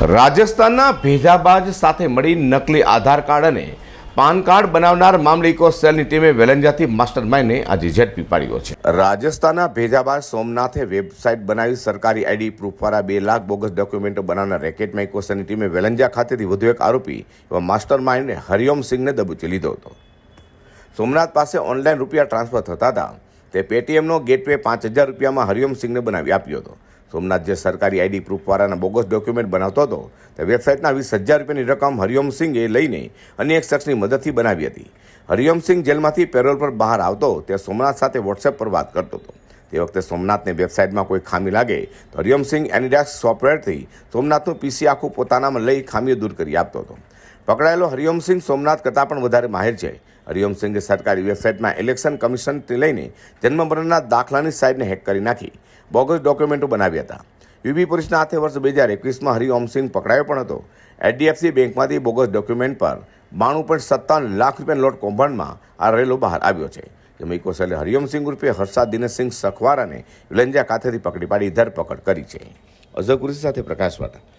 રાજસ્થાનના ભેજાબાજ સાથે મળી નકલી આધાર કાર્ડ અને પાન કાર્ડ બનાવનાર મામલે ઇકો સેલની ટીમે વેલંજાથી માસ્ટર માઇન્ડને આજે ઝડપી પાડ્યો છે. રાજસ્થાનના ભેજાબાજ સોમનાથે વેબસાઇટ બનાવી સરકારી આઈડી પ્રૂફવાળા બે લાખ બોગસ ડોક્યુમેન્ટો બનાવનાર રેકેટમાં ઇકો સેલની ટીમે વેલંજા ખાતેથી વધુ એક આરોપી એવા માસ્ટર માઇન્ડને હરિઓમ સિંહને દબોચી લીધો હતો. સોમનાથ પાસે ઓનલાઈન રૂપિયા ટ્રાન્સફર થતા હતા. તે પેટીએમનો ગેટવે પાંચ હજાર રૂપિયામાં હરિઓમ સિંહને બનાવી આપ્યો હતો. સોમનાથ જે સરકારી આઈડી પ્રૂફવાળાના બોગસ ડોક્યુમેન્ટ બનાવતો હતો, તે વેબસાઇટના વીસ હજાર રૂપિયાની રકમ હરિઓમ સિંઘે લઈને અન્ય એક શખ્સની મદદથી બનાવી હતી. હરિઓમ સિંઘ જેલમાંથી પેરોલ પર બહાર આવતો, તે સોમનાથ સાથે વોટ્સએપ પર વાત કરતો હતો. તે વખતે સોમનાથને વેબસાઇટમાં કોઈ ખામી લાગે, તો હરિઓમ સિંઘ સોફ્ટવેરથી સોમનાથનું પીસી આખું પોતાનામાં લઈ ખામીઓ દૂર કરી આપતો હતો. પકડાયેલો હરિઓમ સિંઘ સોમનાથ કરતાં પણ વધારે માહિર છે. હરિઓમ સિંઘે સરકારી વેબસાઇટમાં ઇલેક્શન કમિશનથી લઈને જન્મ મરણના દાખલાની સાઇટને હેક કરી નાખી. બોગસ ડોક્યુમેન્ટો બનાવ્યા હતા. યુપી પોલીસના હાથે વર્ષ બે હજાર એકવીસમાં હરિઓમ સિંઘ પકડાયો પણ હતો. એચડીએફસી બેંકમાંથી બોગસ ડોક્યુમેન્ટ પર બાણું પોઈન્ટ સત્તાવન લાખ રૂપિયાના લોટ કૌભાંડમાં આ રહેલો બહાર આવ્યો છે. જેમાં ઇકોસેલે હરિઓમ સિંઘ રૂપે હર્ષા દિનેશસિંહ સખવાર અને વિલંજા ખાતેથી પકડી પાડી ધરપકડ કરી છે. અઝર કુરેશી સાથે પ્રકાશ વાટા